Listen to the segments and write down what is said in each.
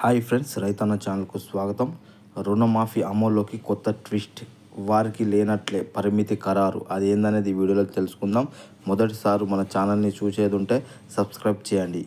Hi friends రైతన్న ఛానల్కు స్వాగతం. రుణమాఫీ అమల్లోకి కొత్త ట్విస్ట్. వారికి లేనట్లే పరిమితి ఖరారు. అది ఏందనేది వీడియోలో తెలుసుకుందాం. మొదటిసారి మన ఛానల్ని చూసేది ఉంటే సబ్స్క్రైబ్ చేయండి.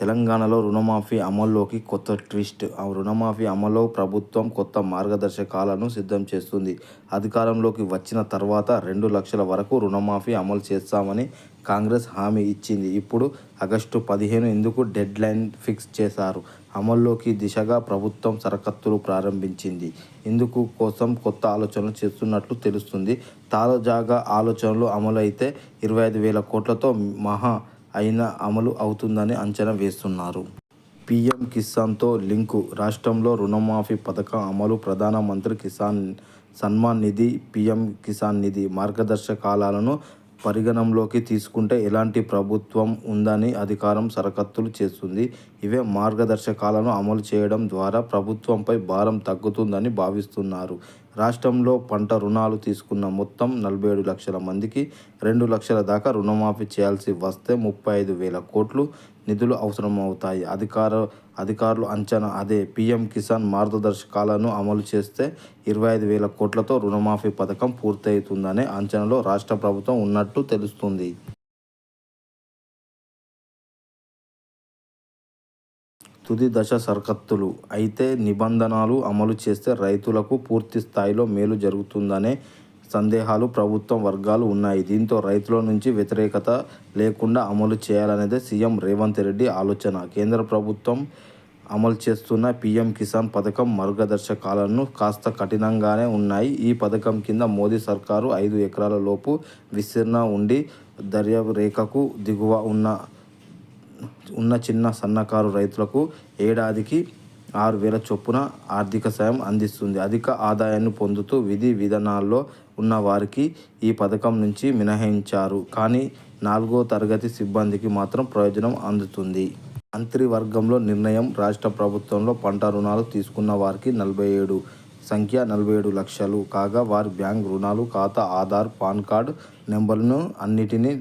తెలంగాణలో రుణమాఫీ అమల్లోకి కొత్త ట్విస్ట్. ఆ రుణమాఫీ అమల్లో ప్రభుత్వం కొత్త మార్గదర్శకాలను సిద్ధం చేస్తుంది. అధికారంలోకి వచ్చిన తర్వాత రెండు లక్షల వరకు రుణమాఫీ అమలు చేస్తామని కాంగ్రెస్ హామీ ఇచ్చింది. ఇప్పుడు ఆగస్టు పదిహేను ఎందుకు డెడ్ లైన్ ఫిక్స్ చేశారు? అమల్లోకి దిశగా ప్రభుత్వం సరకత్తులు ప్రారంభించింది. ఇందుకు కోసం కొత్త ఆలోచనలు చేస్తున్నట్లు తెలుస్తుంది. తాజాగా ఆలోచనలు అమలైతే ఇరవై ఐదు వేల కోట్లతో మహా అయినా అమలు అవుతుందని అంచనా వేస్తున్నారు. పీఎం కిసాన్తో లింకు రాష్ట్రంలో రుణమాఫీ పథకం అమలు ప్రధానమంత్రి కిసాన్ సన్మాన్ నిధి పీఎం కిసాన్ నిధి మార్గదర్శకాలను పరిగణంలోకి తీసుకుంటే ఎలాంటి ప్రభుత్వం ఉందని అధికారం సరకత్తులు చేస్తుంది. ఇవే మార్గదర్శకాలను అమలు చేయడం ద్వారా ప్రభుత్వంపై భారం తగ్గుతుందని భావిస్తున్నారు. రాష్ట్రంలో పంట రుణాలు తీసుకున్న మొత్తం నలభై ఏడు లక్షల మందికి రెండు లక్షల దాకా రుణమాఫీ చేయాల్సి వస్తే ముప్పై ఐదు వేల కోట్లు నిధులు అవసరమవుతాయి. అధికార అధికారులు అంచనా అదే పీఎం కిసాన్ మార్గదర్శకాలను అమలు చేస్తే ఇరవై ఐదు వేల కోట్లతో రుణమాఫీ పథకం పూర్తవుతుందనే అంచనాలో రాష్ట్ర ప్రభుత్వం ఉన్నట్టు తెలుస్తుంది. తుది దశ సరకత్తులు. అయితే నిబంధనలు అమలు చేస్తే రైతులకు పూర్తి స్థాయిలో మేలు జరుగుతుందనే సందేహాలు ప్రభుత్వం వర్గాలు ఉన్నాయి. దీంతో రైతుల నుంచి వ్యతిరేకత లేకుండా అమలు చేయాలనేదే సీఎం రేవంత్ రెడ్డి ఆలోచన. కేంద్ర ప్రభుత్వం అమలు చేస్తున్న పీఎం కిసాన్ పథకం మార్గదర్శకాలను కాస్త కఠినంగానే ఉన్నాయి. ఈ పథకం కింద మోదీ సర్కారు ఐదు ఎకరాల లోపు విస్తీర్ణ ఉండి దర్యారేఖకు దిగువ ఉన్న ఉన్న చిన్న సన్నకారు రైతులకు ఏడాదికి ఆరు వేల చొప్పున ఆర్థిక సాయం అందిస్తుంది. అధిక ఆదాయాన్ని పొందుతూ విధి విధానాల్లో ఉన్న వారికి ఈ పథకం నుంచి మినహాయించారు. కానీ నాలుగో తరగతి సిబ్బందికి మాత్రం ప్రయోజనం అందుతుంది. మంత్రివర్గంలో నిర్ణయం రాష్ట్ర ప్రభుత్వంలో పంట రుణాలు తీసుకున్న వారికి నలభై ఏడు సంఖ్య నలభై ఏడు లక్షలు. కాగా వారి బ్యాంక్ రుణాలు ఖాతా ఆధార్ పాన్ కార్డు నెంబర్ను అన్నిటినీ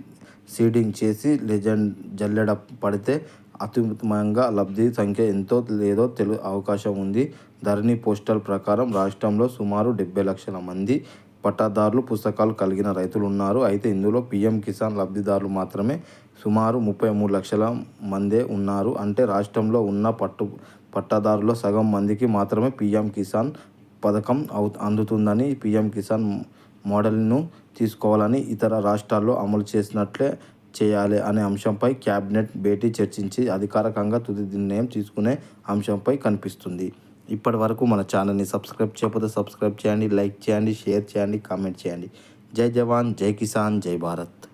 సీడింగ్ చేసి లెజెండ్ జల్లెడ పడితే అత్యుత్తమంగా లబ్ధి సంఖ్య ఎంతో లేదో తెలు అవకాశం ఉంది. ధరణి పోస్టల్ ప్రకారం రాష్ట్రంలో సుమారు డెబ్బై లక్షల మంది పట్టాదారులు పుస్తకాలు కలిగిన రైతులు ఉన్నారు అయితే ఇందులో పీఎం కిసాన్ లబ్ధిదారులు మాత్రమే సుమారు ముప్పై మూడు లక్షల మందే ఉన్నారు. అంటే రాష్ట్రంలో ఉన్న పట్టు పట్టాదారుల సగం మందికి మాత్రమే పీఎం కిసాన్ పథకం అవు అందుతుందని పీఎం కిసాన్ మోడల్ను తీసుకోవాలని ఇతర రాష్ట్రాల్లో అమలు చేసినట్లే చేయాలి అనే అంశంపై క్యాబినెట్ భేటీ చర్చించి అధికారికంగా తుది నిర్ణయం తీసుకునే అంశంపై కనిపిస్తుంది. ఇప్పటి వరకు మన ఛానల్ని సబ్స్క్రైబ్ చేయకపోతే సబ్స్క్రైబ్ చేయండి లైక్ చేయండి షేర్ చేయండి కామెంట్ చేయండి. జై జవాన్ జై కిసాన్ జై భారత్.